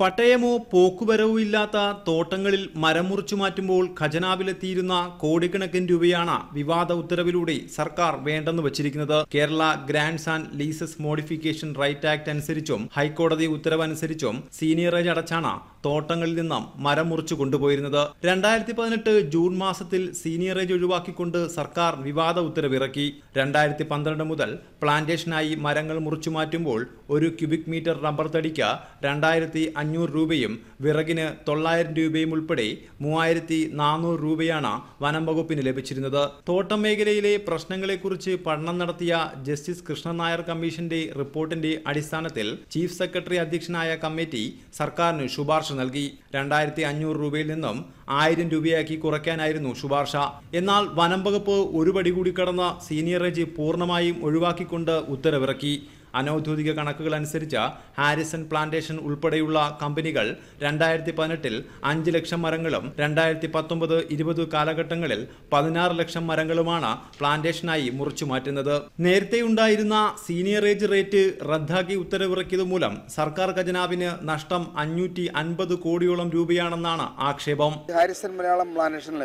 പട്ടയമോ പോക്കുവരവോ ഇല്ലാത്ത തോട്ടങ്ങളിൽ മരം മുറിച്ചു മാറ്റുമ്പോൾ ഖജനാവിലെത്തിയിരുന്ന കോടിക്കണക്കിന് രൂപയാണ് വിവാദ ഉത്തരവിലൂടെ സർക്കാർ വേണ്ടെന്ന് വച്ചിരിക്കുന്നത്. Kerala grants and leases modification right act അനുസരിച്ചും ഹൈക്കോടതി ഉത്തരവനുസരിച്ചും സീനിയറേജ് അടച്ചാണ് തോട്ടങ്ങളിൽ നിന്നും മരം മുറിച്ചു കൊണ്ടുപോയിരുന്നത്. രണ്ടായിരത്തി പതിനെട്ട് ജൂൺ മാസത്തിൽ സീനിയറേജ് ഒഴിവാക്കിക്കൊണ്ട് സർക്കാർ വിവാദ ഉത്തരവിറക്കി. രണ്ടായിരത്തി പന്ത്രണ്ട് മുതൽ പ്ലാന്റേഷനായി മരങ്ങൾ മുറിച്ചു മാറ്റുമ്പോൾ ഒരു ക്യൂബിക് മീറ്റർ റബ്ബർ തടിക്ക് രണ്ടായിരത്തി അഞ്ഞൂറ് രൂപയും വിറകിന് തൊള്ളായിരം രൂപയും ഉൾപ്പെടെ മൂവായിരത്തി നാനൂറ് രൂപയാണ് വനം വകുപ്പിന് ലഭിച്ചിരുന്നത്. തോട്ടം മേഖലയിലെ പ്രശ്നങ്ങളെക്കുറിച്ച് പഠനം നടത്തിയ ജസ്റ്റിസ് കൃഷ്ണൻ നായർ കമ്മീഷന്റെ റിപ്പോർട്ടിന്റെ അടിസ്ഥാനത്തിൽ ചീഫ് സെക്രട്ടറി അധ്യക്ഷനായ കമ്മിറ്റി സർക്കാരിന് ശുപാർശ നൽകി. രണ്ടായിരത്തി അഞ്ഞൂറ് രൂപയിൽ നിന്നും ആയിരം രൂപയാക്കി കുറയ്ക്കാനായിരുന്നു ശുപാർശ. എന്നാൽ വനം വകുപ്പ് ഒരു പടി കൂടി കടന്ന സീനിയർ സീനിയറേജ് പൂർണമായും ഒഴിവാക്കിക്കൊണ്ട് ഉത്തരവിറക്കി. അനൌദ്യോഗിക കണക്കുകൾ അനുസരിച്ച് ഹാരിസൺ പ്ലാന്റേഷൻ ഉൾപ്പെടെയുള്ള കമ്പനികൾ രണ്ടായിരത്തി പതിനെട്ടിൽ അഞ്ച് ലക്ഷം മരങ്ങളും രണ്ടായിരത്തി പത്തൊമ്പത് ഇരുപത് കാലഘട്ടങ്ങളിൽ പതിനാറ് ലക്ഷം മരങ്ങളുമാണ് പ്ലാന്റേഷനായി മുറിച്ചു മാറ്റുന്നത്. നേരത്തെ ഉണ്ടായിരുന്ന സീനിയറേജ് റേറ്റ് റദ്ദാക്കി ഉത്തരവിറക്കിയത് മൂലം സർക്കാർ ഖജനാവിന് നഷ്ടം അഞ്ഞൂറ്റി അൻപത് കോടിയോളം രൂപയാണെന്നാണ് ആക്ഷേപം. ഹാരിസൺ മലയാളം പ്ലാന്റേഷനിൽ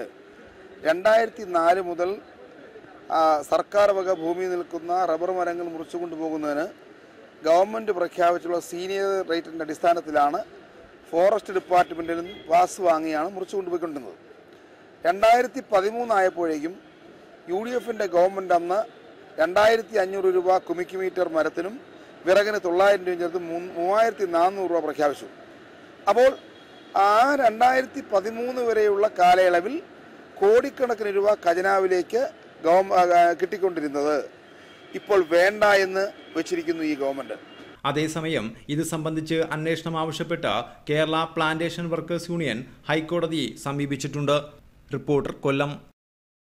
രണ്ടായിരത്തി നാല് മുതൽ സർക്കാർ വക ഭൂമി നിൽക്കുന്ന റബ്ബർ മരങ്ങൾ മുറിച്ചു കൊണ്ടുപോകുന്നതിന് ഗവൺമെന്റ് പ്രഖ്യാപിച്ചുള്ള സീനിയർ റേറ്റിന്റെ അടിസ്ഥാനത്തിലാണ് ഫോറസ്റ്റ് ഡിപ്പാർട്ട്മെന്റിൽ നിന്ന് പാസ് വാങ്ങിയാണ് മുറിച്ചു കൊണ്ടുപോയിക്കൊണ്ടിരുന്നത് രണ്ടായിരത്തി പതിമൂന്നായപ്പോഴേക്കും യു ഡി എഫിന്റെ ഗവൺമെന്റ് അന്ന് രണ്ടായിരത്തി അഞ്ഞൂറ് രൂപ കുമിക്ക് മീറ്റർ മരത്തിനും വിറകിന് തൊള്ളായിരം രൂപ ചേർത്ത് മൂവായിരത്തി നാനൂറ് രൂപ പ്രഖ്യാപിച്ചു. അപ്പോൾ ആ രണ്ടായിരത്തി പതിമൂന്ന് വരെയുള്ള കാലയളവിൽ കോടിക്കണക്കിന് രൂപ ഖജനാവിലേക്ക് കിട്ടിക്കൊണ്ടിരുന്നത് ഇപ്പോൾ വേണ്ട എന്ന് വെച്ചിരിക്കുന്നു ഈ ഗവൺമെന്റ്. അതേസമയം ഇത് സംബന്ധിച്ച് അന്വേഷണം ആവശ്യപ്പെട്ട് കേരള പ്ലാന്റേഷൻ വർക്കേഴ്സ് യൂണിയൻ ഹൈക്കോടതിയെ സമീപിച്ചിട്ടുണ്ട്. റിപ്പോർട്ടർ കൊല്ലം.